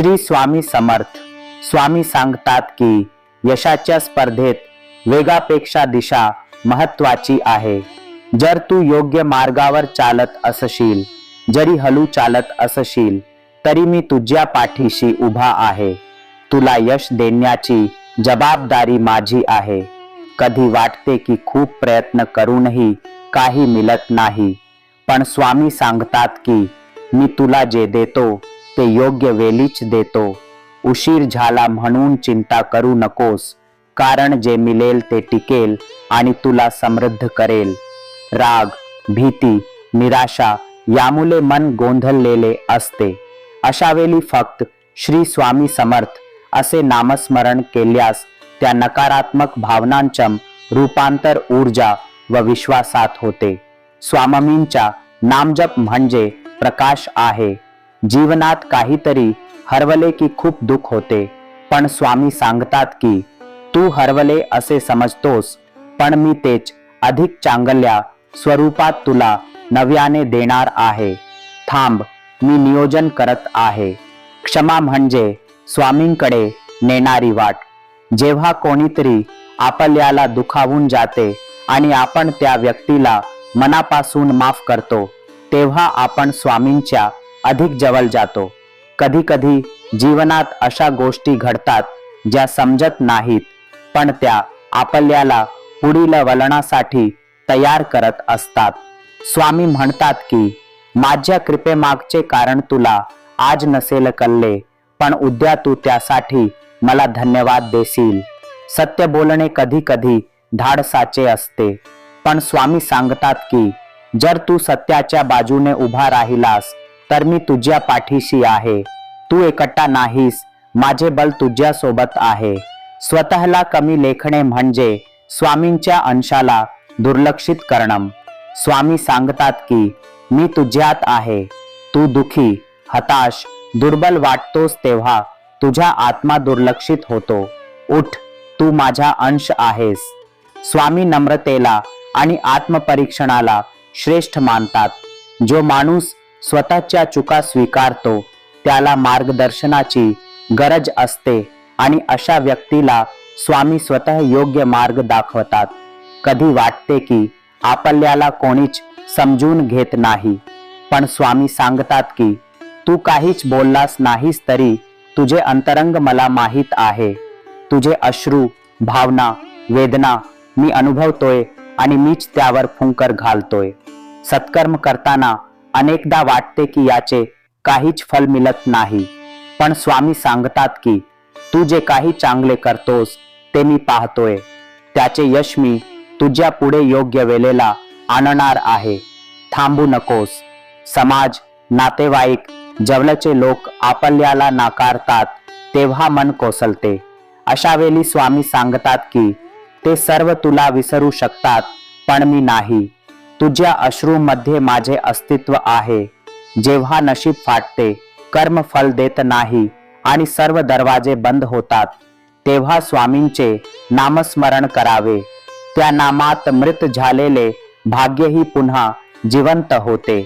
श्री स्वामी समर्थ. स्वामी सांगतात की यशाच्या स्पर्धेत वेगापेक्षा दिशा महत्वाची आहे. जर तू योग्य मार्गावर चालत असशील जरी हलू चालत असशील तरी मी तुझ्या पाठीशी उभा आहे. तुला यश देण्याची जबाबदारी माझी आहे. कधी वाटते की खूप प्रयत्न करूनही काही मिळत नाही. पण स्वामी सांगतात की मी तुला जे देतो ते योग्य वेलीच देतो. उशीर झाला म्हणून चिंता करू नकोस. कारण जे मिळेल ते टिकेल आणि तुला समृद्ध करेल. राग भीती निराशा यामुळे मन गोंधळलेले असते. अशा वेळी फक्त श्री स्वामी समर्थ असे नामस्मरण केल्यास त्या नकारात्मक भावनांच्या रूपांतर ऊर्जा व विश्वासात होते. स्वामींचा नामजप म्हणजे प्रकाश आहे. जीवनात काहीतरी हरवले की खूप दुःख होते. पण स्वामी सांगतात की तू हरवले असे समजतोस पण मी तेच अधिक चांगल्या स्वरूपात तुला नव्याने देणार आहे. थांब मी नियोजन करत आहे. क्षमा म्हणजे स्वामींकडे नेणारी वाट. जेव्हा कोणीतरी आपल्याला दुखावून जाते आणि आपण त्या व्यक्तीला मनापासून माफ करतो तेव्हा आपण स्वामींच्या अधिक जवळ जातो. कधी कधी जीवनात अशा गोष्टी घडतात ज्या समजत नाहीत पण त्या आपल्याला पुढील वलणासाठी तयार करत असतात. स्वामी म्हणतात की माझ्या कृपेमागचे कारण तुला आज नसेल कळले पण उद्या तू त्यासाठी मला धन्यवाद देशील. सत्य बोलणे कधी कधी धाडसाचे असते पण स्वामी सांगतात की जर तू सत्याच्या बाजूने उभा राहिलास तर मी तुझ्या पाठीशी आहे. तू एकटा नाहीस. माझे बल तुझ्या सोबत आहे. स्वतःला कमी लेखणे म्हणजे स्वामींच्या अंशाला दुर्लक्षित करणं. स्वामी सांगतात की मी तुझ्यात आहे. तू दुखी हताश दुर्बल वाटतोस तेव्हा तुझा आत्मा दुर्लक्षित होतो. उठ तू माझा अंश आहेस. स्वामी नम्रतेला आणि आत्मपरीक्षणाला श्रेष्ठ मानतात. जो माणूस स्वतःच्या चुका स्वीकारतो. त्याला मार्गदर्शनाची गरज असते आणि अशा व्यक्तीला स्वामी स्वतः योग्य मार्ग दाखवतात. कधी वाटते की आपल्याला कोणीच समजून घेत नाही. पण स्वामी सांगतात की तू काहीच बोललास नाहीस तरी तुझे अंतरंग मला माहीत आहे. तुझे अश्रू भावना वेदना मी अनुभवतोय आणि मीच त्यावर फुंकर घालतोय. सत्कर्म करताना अनेकदा वाटते की याचे काहीच फल मिळत नाही. पण स्वामी सांगतात की तू जे काही चांगले करतोस ते मी पाहतोय. त्याचे यश मी तुझ्या पुढे योग्य वेळेला आणणार आहे. थांबू नकोस. समाज नातेवाईक जवळचे लोक आपल्याला नाकारतात तेव्हा मन कोसलते अशा वेळी स्वामी सांगतात की ते सर्व तुला विसरू शकतात पण मी नाही. तुझ्या अश्रूमध्ये माझे अस्तित्व आहे. जेव्हा नशीब फाटते कर्म फल देत नाही आणि सर्व दरवाजे बंद होतात तेव्हा स्वामींचे नामस्मरण करावे. त्या नामात मृत झालेले भाग्यही पुन्हा जिवंत होते.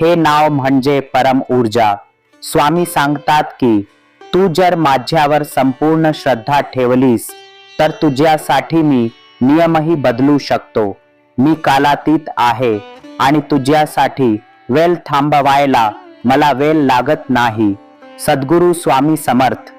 हे नाव म्हणजे परम ऊर्जा. स्वामी सांगतात की तू जर माझ्यावर संपूर्ण श्रद्धा ठेवलीस तर तुझ्यासाठी मी नियमही बदलू शकतो. मी कालातीत आहे आणि तुझ्यासाठी वेल थांबवायला मला वेल लागत नाही. सद्गुरू स्वामी समर्थ.